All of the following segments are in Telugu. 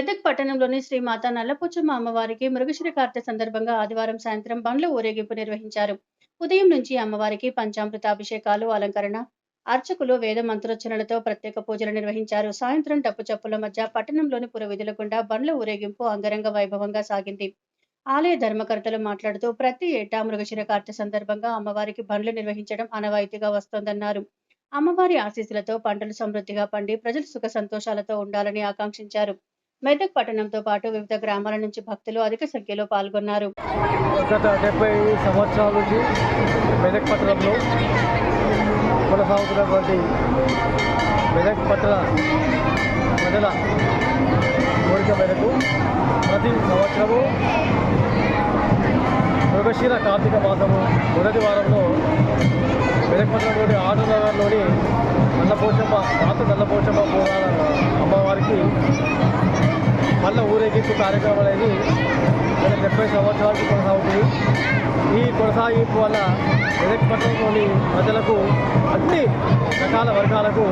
మెదక్ పట్టణంలోని శ్రీ మాతా నల్లపుచ్చమ్మ అమ్మవారికి మృగశిర కార్తె సందర్భంగా ఆదివారం సాయంత్రం బండ్ల ఊరేగింపు నిర్వహించారు. ఉదయం నుంచి అమ్మవారికి పంచామృతాభిషేకాలు అలంకరణ అర్చకులు వేద మంత్రోచ్చరణలతో ప్రత్యేక పూజలు నిర్వహించారు. సాయంత్రం డప్పు చప్పుల మధ్య పట్టణంలోని పురవిధుల గుండా బండ్ల ఊరేగింపు అంగరంగ వైభవంగా సాగింది. ఆలయ ధర్మకర్తలు మాట్లాడుతూ ప్రతి ఏటా మృగశిర కార్తె సందర్భంగా అమ్మవారికి బండ్లు నిర్వహించడం అనవాయితీగా వస్తోందన్నారు. అమ్మవారి ఆశీస్సులతో పంటలు సమృద్ధిగా పండి ప్రజలు సుఖ సంతోషాలతో ఉండాలని ఆకాంక్షించారు. మెదక్ పట్టణంతో పాటు వివిధ గ్రామాల నుంచి భక్తులు అధిక సంఖ్యలో పాల్గొన్నారు. గత డెబ్బై సంవత్సరాల నుంచి మెదక్ పట్టణంలో కొనసాగుతున్నటువంటి మెదక్ పట్టణ ప్రజల కోరిక మేరకు ప్రతి సంవత్సరము మృగశిర కార్తీక మాసము మొదటి వారంలో మెదక్ పట్టణంలోని ఆటో నగర్లోని నల్లపోచమ్మ పాత నల్లపోచమ్మ పోరాల అమ్మవారికి మళ్ళీ ఊరేగింపు కార్యక్రమం అనేది గత డెబ్బై సంవత్సరాలకు కొనసాగుతుంది ఈ కొనసాగింపు వల్ల మెదక్ పట్టణంలోని ప్రజలకు అన్ని రకాల వర్గాలకు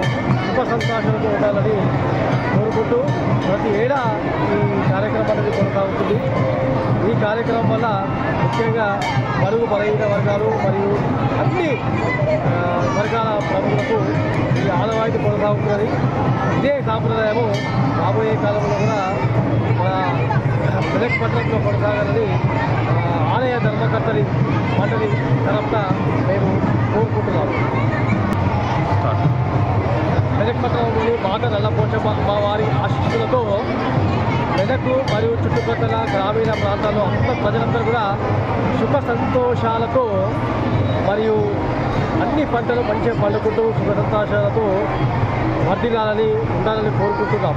ఉప సంతోషాలతో ఉండాలని కోరుకుంటూ ప్రతి ఏడా ఈ కార్యక్రమం అనేది కొనసాగుతుంది. ఈ కార్యక్రమం వల్ల ముఖ్యంగా బరువు బలహీన వర్గాలు మరియు అన్ని వర్గాల ప్రముఖులకు ఈ ఆనవాయితీ కొనసాగుతున్నది. ఇదే సాంప్రదాయము రాబోయే కాలంలో పట్టణంలో కొనసాగాలని ఆలయ ధర్మకర్తని మండలి తరఫున మేము కోరుకుంటున్నాము. మెదక్ పట్టణంలోని మాత నల్లపోచమ్మ వారి ఆశీస్సులతో మెదక్ మరియు చుట్టుపక్కల గ్రామీణ ప్రాంతాల్లో అంత ప్రజలందరూ కూడా సుఖ సంతోషాలతో మరియు అన్ని పంటలు మంచిగా పండుకుంటూ సుఖ సంతోషాలతో వర్ధిల్లాలని ఉండాలని కోరుకుంటున్నాం